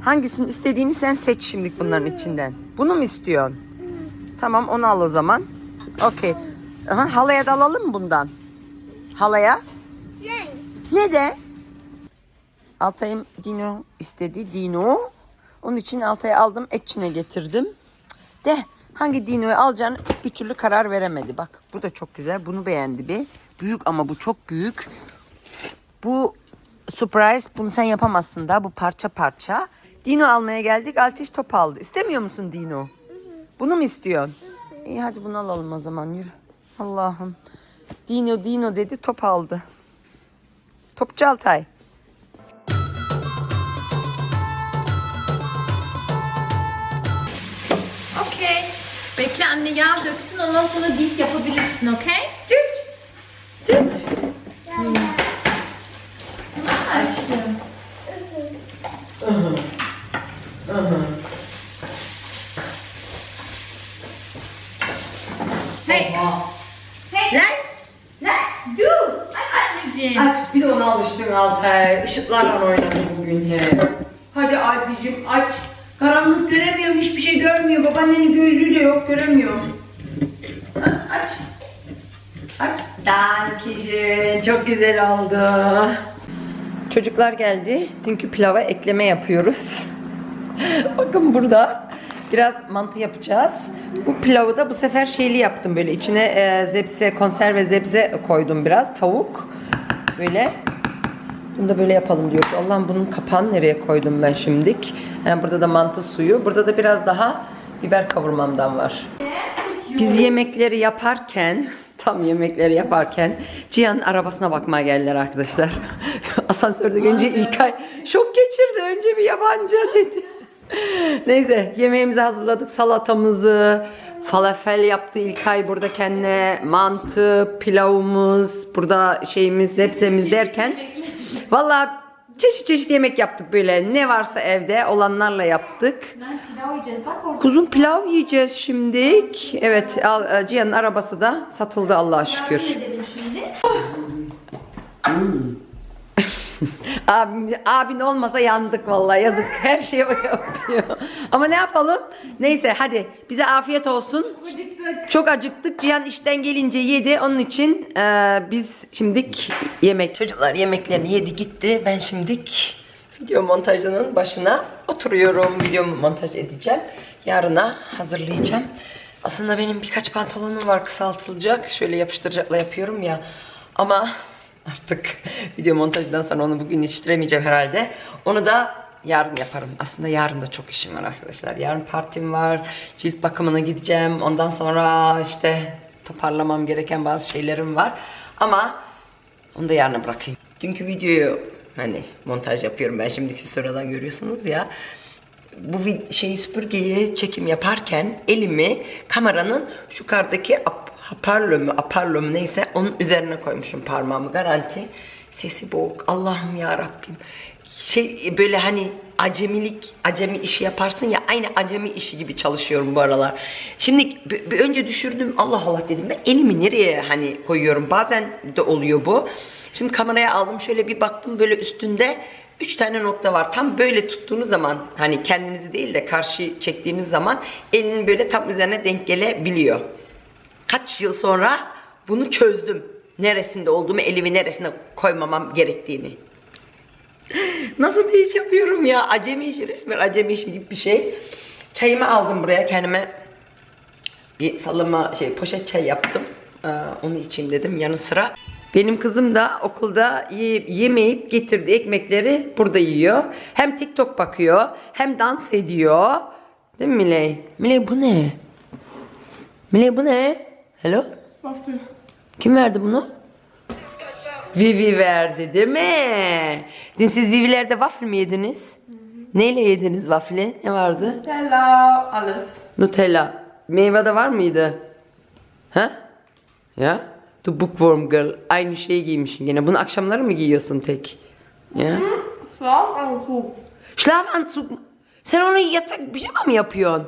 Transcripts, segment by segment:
Hangisini istediğini sen seç şimdi bunların içinden. Bunu mu istiyorsun? Tamam onu al o zaman. Okey. Aha, halaya da alalım mı bundan? Halaya? Ne? Ne de? Altay'ım Dino istedi. Dino. Onun için Altay'a aldım. Etçine getirdim. De hangi Dino'yu alacağını bir türlü karar veremedi. Bak bu da çok güzel. Bunu beğendi bir. Büyük ama bu çok büyük. Bu surprise. Bunu sen yapamazsın da. Bu parça parça. Dino almaya geldik. Altiş top aldı. İstemiyor musun Dino? Bunu mu istiyorsun? İyi hadi bunu alalım o zaman yürü. Allah'ım. Dino Dino dedi top aldı. Topçu Altay. Okey. Bekle anne yağ döksün ondan sonra dip yapabilirsin okey? Dip. Dip. Aşkım. Hey. Hey. Lan. Lan. Dur. Aç anneciğim. Aç bir de Altay. Işıklarla oynadı bugün he. Hadi abicim aç. Karanlık göremiyorum hiçbir şey görmüyor. Babaannenin gözlüğü de yok göremiyorum. Aç. Aç. Dankişin. Çok güzel oldu. Çocuklar geldi. Dünkü pilava ekleme yapıyoruz. Bakın burada biraz mantı yapacağız. Bu pilavı da bu sefer şeyli yaptım böyle. içine e, zepse, konserve zebze koydum biraz. Tavuk. Böyle. Bunu da böyle yapalım diyoruz. Allah'ım bunun kapağını nereye koydum ben şimdik? Yani burada da mantı suyu. Burada da biraz daha biber kavurmamdan var. Biz yemekleri yaparken tam yemekleri yaparken Cihan arabasına bakmaya geldiler arkadaşlar. Asansörde önce İlkay şok geçirdi. Önce bir yabancı dedi. Neyse yemeğimizi hazırladık. Salatamızı, falafel yaptı İlkay burada kendine. Mantı, pilavımız, burada şeyimiz, zepsemiz derken. Vallahi çeşit çeşit yemek yaptık böyle. Ne varsa evde olanlarla yaptık. Pilav yiyeceğiz bak orada. Kuzum pilav yiyeceğiz şimdik. Evet, e, Cihan'ın arabası da satıldı Allah'a şükür. Dedim şimdi? Abim, abin olmasa yandık vallahi yazık. Her şeyi o yapıyor. Ama ne yapalım? Neyse hadi bize afiyet olsun. Acıktık. Çok acıktık. Cihan işten gelince yedi. Onun için e, biz şimdik yemek. Çocuklar yemeklerini yedi gitti. Ben şimdik video montajının başına oturuyorum. Video montaj edeceğim. Yarına hazırlayacağım. Aslında benim birkaç pantolonum var kısaltılacak. Şöyle yapıştıracakla yapıyorum ya. Ama artık video montajından sonra onu bugün yetiştiremeyeceğim herhalde. Onu da yarın yaparım. Aslında yarın da çok işim var arkadaşlar. Yarın partim var. Cilt bakımına gideceğim. Ondan sonra işte toparlamam gereken bazı şeylerim var. Ama onu da yarına bırakayım. Dünkü videoyu hani montaj yapıyorum ben şimdi siz sonradan görüyorsunuz ya. Bu şeyi süpürgeyi çekim yaparken elimi kameranın şu kardaki hoparlör mü aparlör mü neyse onun üzerine koymuşum parmağımı garanti. Sesi boğuk. Allah'ım ya Rabbim. Şey böyle hani acemilik, acemi işi yaparsın ya aynı acemi işi gibi çalışıyorum bu aralar. Şimdi bir, önce düşürdüm Allah Allah dedim ben elimi nereye hani koyuyorum bazen de oluyor bu. Şimdi kameraya aldım şöyle bir baktım böyle üstünde üç tane nokta var. Tam böyle tuttuğunuz zaman hani kendinizi değil de karşı çektiğiniz zaman elinin böyle tam üzerine denk gelebiliyor. Kaç yıl sonra bunu çözdüm. Neresinde olduğumu, elimi neresine koymamam gerektiğini. Nasıl bir iş yapıyorum ya? Acemi işi resmen acemi işi gibi bir şey. Çayımı aldım buraya kendime. Bir salama şey poşet çay yaptım. Ee, onu içeyim dedim yanı sıra. Benim kızım da okulda yiyip, yemeyip getirdiği ekmekleri burada yiyor. Hem TikTok bakıyor hem dans ediyor. Değil mi Miley? Miley bu ne? Miley bu ne? Hello? Waffle. Kim verdi bunu? Vivi verdi değil mi? Dün siz Vivi'lerde waffle mi yediniz? Neyle yediniz waffle? Ne vardı? Nutella, alles. Nutella. Meyve de var mıydı? Ha? Ya? The bookworm girl. Aynı şeyi giymişsin gene. Bunu akşamları mı giyiyorsun tek? Ya? Schlafanzug. Schlafanzug. Sen onu yatak pijama mı yapıyorsun?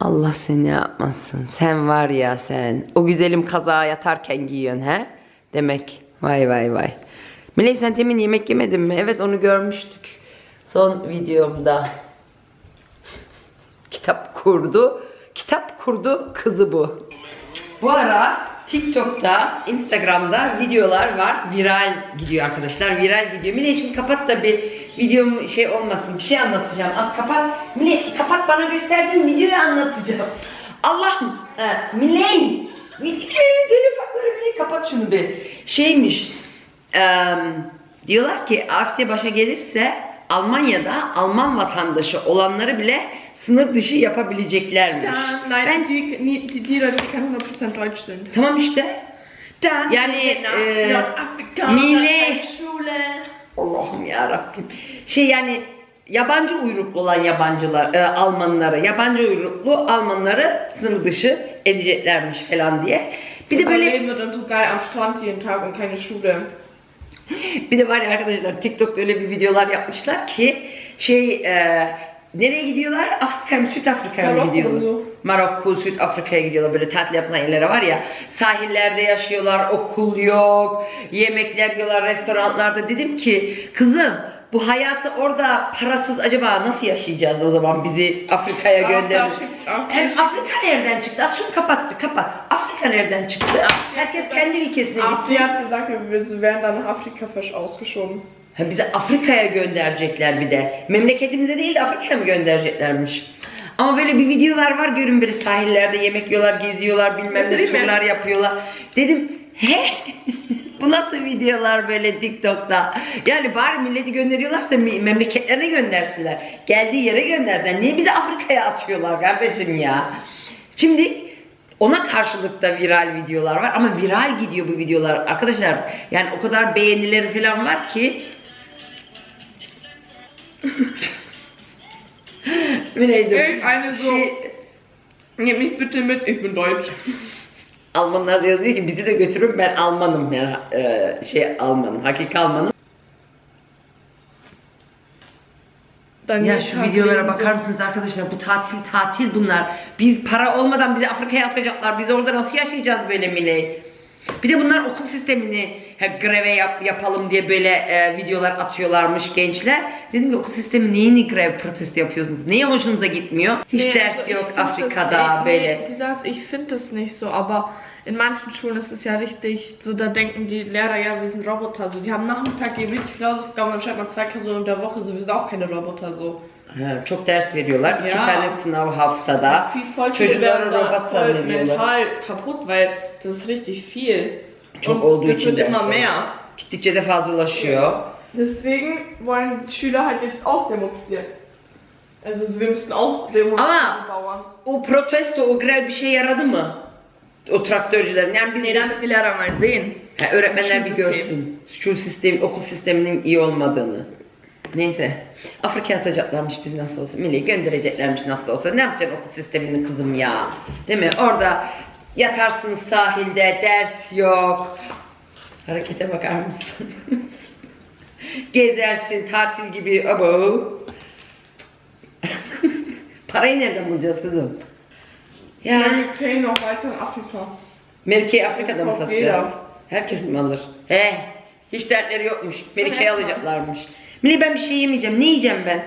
Allah seni yapmasın. Sen var ya sen. O güzelim kazağa yatarken giyiyorsun he? Demek. Vay vay vay. Melek sen temin yemek yemedin mi? Evet onu görmüştük. Son videomda kitap kurdu. Kitap kurdu kızı bu. Bu ara TikTok'ta, Instagram'da videolar var. Viral gidiyor arkadaşlar. Viral gidiyor. Mine şimdi kapat da bir videom şey olmasın. Bir şey anlatacağım. Az kapat. Mine kapat bana gösterdiğin videoyu anlatacağım. Allah'ım. Miley. Telefonları Miley kapat şunu bir. Şeymiş. eee, diyorlar ki AFD başa gelirse Almanya'da Alman vatandaşı olanları bile sınır dışı yapabileceklermiş. Nein, Ben- die, die, die, Leute, die kein 100% Deutsch sind. Tamam işte. Dann Yani, e, Mile-. Allah'ım ya Rabbim. Şey yani yabancı uyruklu olan yabancılar, e, Almanları, yabancı uyruklu Almanları sınır dışı edeceklermiş falan diye. Bir de böyle. Bir de var ya arkadaşlar TikTok'ta öyle bir videolar yapmışlar ki şey e, nereye gidiyorlar? Afrika mı Süt Afrika'ya mı gidiyorlar? Marokko, Süt Afrika'ya gidiyorlar böyle tatil yapılan yerlere var ya sahillerde yaşıyorlar, okul yok, yemekler yiyorlar restoranlarda. Dedim ki kızım bu hayatı orada parasız acaba nasıl yaşayacağız o zaman bizi Afrika'ya. Afrika- Afrika- Hem Afrika nereden çıktı? Şunu kapattı kapat. Afrika nereden çıktı? Herkes kendi ülkesine gitsin. sie hat gesagt, wir werden dann nach Afrika versch- ausgeschoben. Ha, bizi Afrika'ya gönderecekler bir de. Memleketimize değil de Afrika'ya mı göndereceklermiş? Ama böyle bir videolar var görün böyle sahillerde yemek yiyorlar, geziyorlar, bilmem ne turlar yapıyorlar. Dedim he bu nasıl videolar böyle TikTok'ta? Yani bari milleti gönderiyorlarsa memleketlerine göndersinler. Geldiği yere göndersinler. Niye bizi Afrika'ya atıyorlar kardeşim ya? Şimdi ona karşılık da viral videolar var ama viral gidiyor bu videolar arkadaşlar. Yani o kadar beğenileri falan var ki Neydi? Irgendeine so- Şey, Nehmt mich bitte mit, ich bin Deutsch. Almanlar da yazıyor ki bizi de götürün ben Almanım ya e, şey Almanım hakiki Almanım. Dann Ya şu videolara bakar mısınız arkadaşlar bu tatil tatil bunlar. Biz para olmadan bizi Afrika'ya atacaklar. Biz orada nasıl yaşayacağız böyle miley? Bir de bunlar okul sistemini ha, greve yap, yapalım diye böyle e, videolar atıyorlarmış gençler. Dedim ki okul sistemi neyini grev protesto yapıyorsunuz? Neye hoşunuza gitmiyor? Hiç Nee, ders also yok das Afrika'da böyle. Nee, saß, ich finde das nicht so, aber in manchen Schulen ist es ja richtig, so da denken die Lehrer, ja, wir sind Roboter, so die haben Nachmittag hier wirklich viele Hausaufgaben, dann schreibt man zwei Klausuren in der Woche, so wir sind auch keine Roboter, so. Ha, çok ders veriyorlar. İki Ya. tane sınav haftada. Çocukları robot zannediyorlar. mental kaputt, weil das ist richtig viel. Çok Und olduğu das için wird immer dersler. mehr. Gittikçe de fazlalaşıyor. Deswegen wollen die Schüler halt jetzt auch demonstrieren. Also wir müssen auch demonstrieren, Aber- die Bauern. O protesto, o grev bir şey yaradı mı? O traktörcülerin. Yani biz die Lehrer mal sehen. Ha, öğretmenler bir Şu görsün. Şu sistem, okul sisteminin iyi olmadığını. Neyse. Afrika'ya atacaklarmış biz nasıl olsa. Milli göndereceklermiş nasıl olsa. Ne yapacaksın okul sistemini kızım ya? Değil mi? Orada yatarsınız sahilde, ders yok. Harekete bakar mısın? Gezersin, tatil gibi. Abo. Parayı nereden bulacağız kızım? Ya. Ja, wir können noch weiter in Afrika. Melike'yi Afrika'da mı satacağız? Herkes mi alır? He, hiç dertleri yokmuş. Melike'yi alacaklarmış. Mine ben bir şey yemeyeceğim. Ne yiyeceğim ben?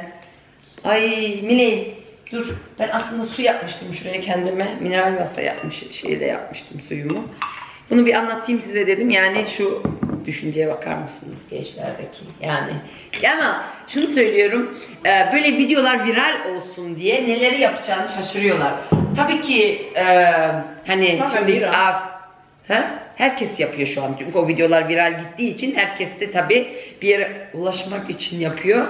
Ay Mine dur. Ben aslında su yapmıştım şuraya kendime. Mineral masa yapmış, şeyle yapmıştım suyumu. Bunu bir anlatayım size dedim. Yani şu düşünceye bakar mısınız gençlerdeki? Yani ama şunu söylüyorum. e, Böyle videolar viral olsun diye neleri yapacağını şaşırıyorlar. Tabii ki e, hani Bak, şimdi. Af, ha? Herkes yapıyor şu an. Çünkü o videolar viral gittiği için herkes de tabii bir yere ulaşmak için yapıyor.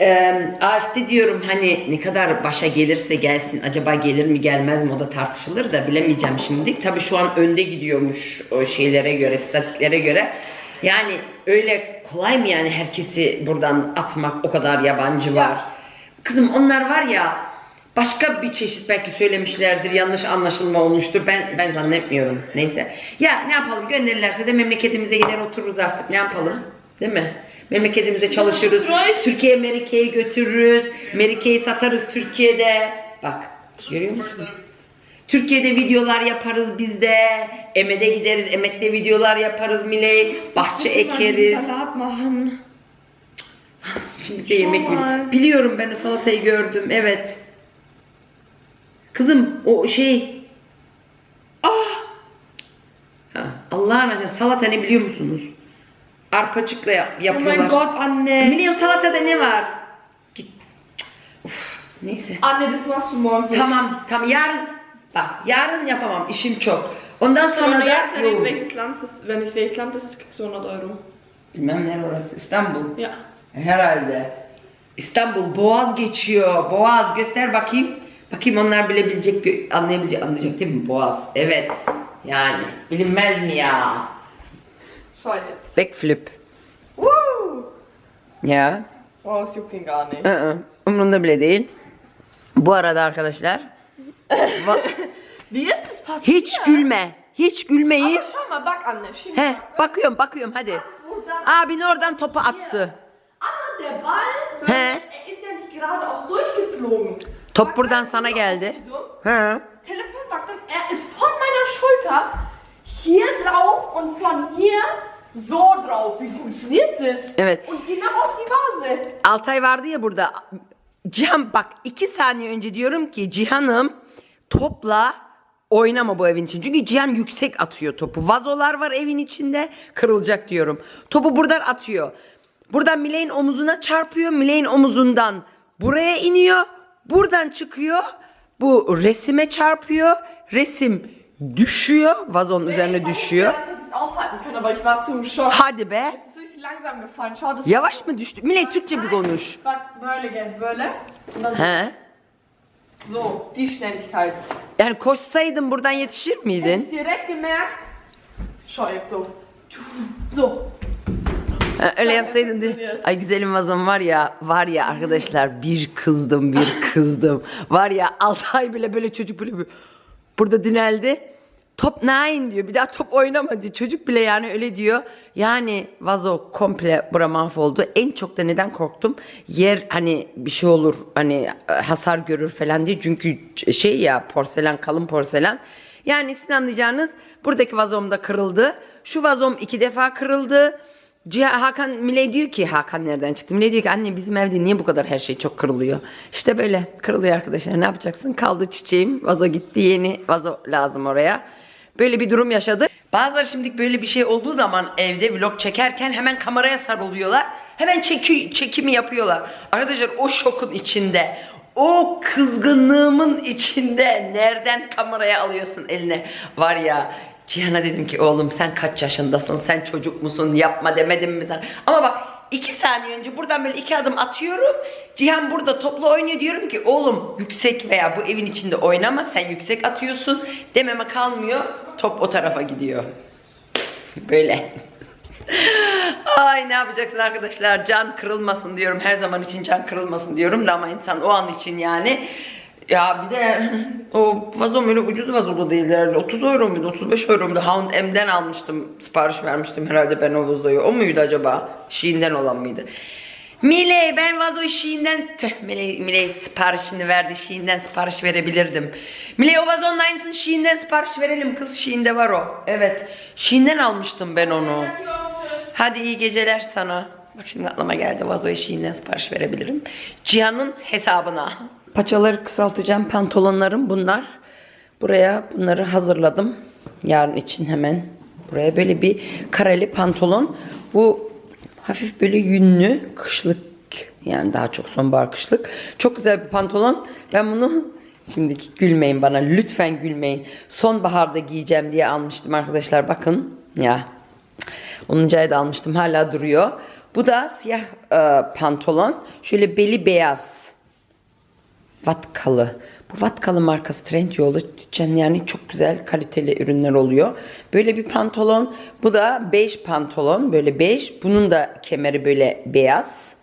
Ee, AFD diyorum hani ne kadar başa gelirse gelsin acaba gelir mi gelmez mi o da tartışılır da bilemeyeceğim şimdi. Tabii şu an önde gidiyormuş o şeylere göre, statiklere göre. Yani öyle kolay mı yani herkesi buradan atmak o kadar yabancı var. Kızım onlar var ya başka bir çeşit belki söylemişlerdir yanlış anlaşılma olmuştur. Ben ben zannetmiyorum. Neyse. Ya ne yapalım gönderirlerse de memleketimize gider otururuz artık. Ne yapalım? Değil mi memleketimize çalışırız. Türkiye Merike'yi götürürüz Merike'yi satarız Türkiye'de bak görüyor musun Türkiye'de videolar yaparız biz de Emed'e gideriz Emed'de videolar yaparız Miley bahçe ekeriz. Şimdi de yemek Biliyorum ben o salatayı gördüm. Evet. Kızım o şey. Ah. Ha, Allah'ın aşkına salata ne biliyor musunuz? Arpacıkla yap- Oh yapıyorlar. mein Gott, Anne. Biliyorum salatada ne var? Git. Uf, neyse. Anne, machst du morgen. Tamam, tamam yarın bak yarın yapamam işim çok. Ondan sonra Wenn da du jetzt Yo, überlegst, welches Land das wenn ich welches Land das ist, kriegst du 100 Euro. bilmem ne orası İstanbul. Ja. Herhalde. İstanbul Boğaz geçiyor. Boğaz göster bakayım. Bakayım onlar bilebilecek, gö- anlayabilecek, anlayacak değil mi? Boğaz. Evet. Yani bilinmez mi ya? Schau jetzt. Backflip. Woo! Ya. Oh, es juckt ihn gar nicht. ı-ı, Umrunda bile değil. Bu arada arkadaşlar. va- Wie ist das passiert? hiç gülme. Hiç gülmeyi. Aber schau mal, bak Anne, schieb He, mal. bakıyorum bakıyorum hadi. Buradan. Abin oradan topu attı. Aber der Ball, Hä? er ist ja nicht geradeaus durchgeflogen. Top buradan sana geldi. He. Telefon baktım, er ist von meiner Schulter hier drauf und von hier so drauf. Wie funktioniert das? Evet. Und genau auf die Vase. Altay vardı ya burada. Cihan bak iki saniye önce diyorum ki Cihan'ım topla oynama bu evin için. Çünkü Cihan yüksek atıyor topu. Vazolar var evin içinde kırılacak diyorum. Topu buradan atıyor. Buradan Miley'in omuzuna çarpıyor. Miley'in omuzundan buraya iniyor. Buradan çıkıyor. Bu resime çarpıyor. Resim düşüyor. Vazonun üzerine düşüyor. Können, aber ich war zu im Schock. Hadi be. Es ist richtig langsam gefallen. Schau, das Yavaş mı düştü? Miley Türkçe bir konuş. Bak böyle gel, böyle. Und dann He? so, die Schnelligkeit. Yani koşsaydın buradan yetişir Hätte miydin? ich direkt gemerkt. Schau jetzt so. So. Ha, öyle yapsaydın funktioniert. Ay güzelim vazom var ya, var ya arkadaşlar bir kızdım bir kızdım. var ya 6 ay bile böyle çocuk böyle bir burada dineldi. Top nine diyor. Bir daha top oynama diyor. Çocuk bile yani öyle diyor. Yani vazo komple bura mahvoldu. En çok da neden korktum? Yer hani bir şey olur hani e, hasar görür falan diye. Çünkü şey ya porselen kalın porselen. Yani sizin anlayacağınız buradaki vazom da kırıldı. Şu vazom iki defa kırıldı. Ciha, Hakan Miley diyor ki Hakan nereden çıktı? Miley diyor ki anne bizim evde niye bu kadar her şey çok kırılıyor? İşte böyle kırılıyor arkadaşlar ne yapacaksın? Kaldı çiçeğim vazo gitti yeni vazo lazım oraya. Böyle bir durum yaşadı. Bazıları şimdi böyle bir şey olduğu zaman evde vlog çekerken hemen kameraya sarılıyorlar. Hemen çeki, çekimi yapıyorlar. Arkadaşlar o şokun içinde o kızgınlığımın içinde nereden kameraya alıyorsun eline? Var ya Cihan'a dedim ki oğlum sen kaç yaşındasın sen çocuk musun yapma demedim mi sen? Ama bak iki saniye önce buradan böyle iki adım atıyorum. Cihan burada topla oynuyor diyorum ki oğlum yüksek veya bu evin içinde oynama sen yüksek atıyorsun dememe kalmıyor. Top o tarafa gidiyor. Böyle. Ay ne yapacaksın arkadaşlar? Can kırılmasın diyorum. Her zaman için can kırılmasın diyorum da ama insan o an için yani ya bir de o vazom öyle ucuz vazo da değildi herhalde. 30 euro muydu? 35 euro muydu? H&M'den almıştım. Sipariş vermiştim herhalde ben o vazoyu. O muydu acaba? Şiinden olan mıydı? Mile ben vazoyu Şiinden tüh Mile, Mile siparişini verdi Şiinden sipariş verebilirdim. Mile o vazonun aynısını Şiinden sipariş verelim kız Şiinde var o. Evet Şiinden almıştım ben onu. Hadi iyi geceler sana. Bak şimdi aklıma geldi vazoyu Şiinden sipariş verebilirim. Cihan'ın hesabına. Paçaları kısaltacağım pantolonlarım bunlar. Buraya bunları hazırladım. Yarın için hemen. Buraya böyle bir kareli pantolon. Bu hafif böyle yünlü kışlık yani daha çok sonbahar kışlık. Çok güzel bir pantolon. Ben bunu şimdiki gülmeyin bana lütfen gülmeyin. Sonbaharda giyeceğim diye almıştım arkadaşlar bakın ya. 10. ayda almıştım hala duruyor. Bu da siyah e, pantolon. Şöyle beli beyaz. Vatkalı. Bu Vatkalı markası Trendyol'da yani çok güzel kaliteli ürünler oluyor. Böyle bir pantolon. Bu da bej pantolon. Böyle bej. Bunun da kemeri böyle beyaz.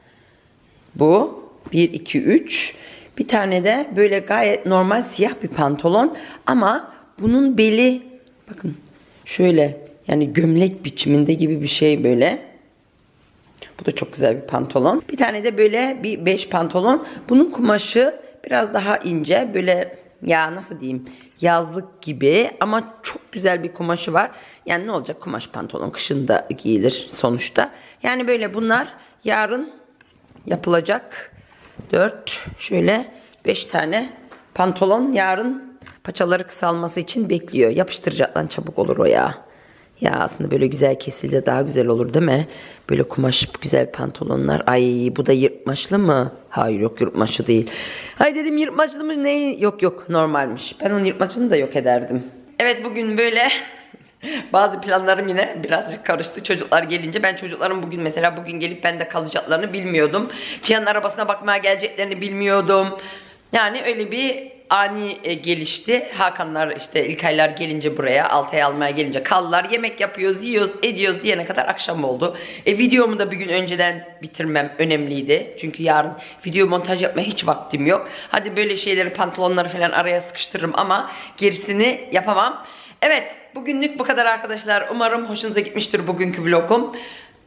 Bu. 1, 2, 3. Bir tane de böyle gayet normal siyah bir pantolon. Ama bunun beli bakın şöyle yani gömlek biçiminde gibi bir şey böyle. Bu da çok güzel bir pantolon. Bir tane de böyle bir beş pantolon. Bunun kumaşı biraz daha ince. Böyle ya nasıl diyeyim yazlık gibi ama çok güzel bir kumaşı var. Yani ne olacak kumaş pantolon kışında giyilir sonuçta. Yani böyle bunlar yarın yapılacak. 4 şöyle 5 tane pantolon yarın paçaları kısalması için bekliyor. Yapıştıracak lan çabuk olur o ya. Ya aslında böyle güzel kesilse daha güzel olur değil mi? Böyle kumaş güzel pantolonlar. Ay bu da yırtmaçlı mı? Hayır yok yırtmaçlı değil. Ay dedim yırtmaçlı mı ne? Yok yok normalmiş. Ben onun yırtmaçını da yok ederdim. Evet bugün böyle bazı planlarım yine birazcık karıştı çocuklar gelince. Ben çocukların bugün mesela bugün gelip bende kalacaklarını bilmiyordum. Cihan'ın arabasına bakmaya geleceklerini bilmiyordum. Yani öyle bir ani e, gelişti. Hakanlar işte ilk aylar gelince buraya Altay almaya gelince kaldılar. Yemek yapıyoruz, yiyoruz, ediyoruz diyene kadar akşam oldu. E, videomu da bir gün önceden bitirmem önemliydi. Çünkü yarın video montaj yapmaya hiç vaktim yok. Hadi böyle şeyleri pantolonları falan araya sıkıştırırım ama gerisini yapamam. Evet bugünlük bu kadar arkadaşlar. Umarım hoşunuza gitmiştir bugünkü vlogum.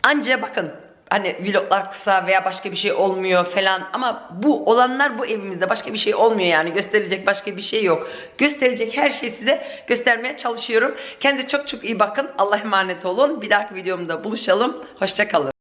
Anca bakın hani vloglar kısa veya başka bir şey olmuyor falan ama bu olanlar bu evimizde başka bir şey olmuyor yani gösterilecek başka bir şey yok. Gösterilecek her şeyi size göstermeye çalışıyorum. Kendinize çok çok iyi bakın. Allah'a emanet olun. Bir dahaki videomda buluşalım. Hoşça kalın.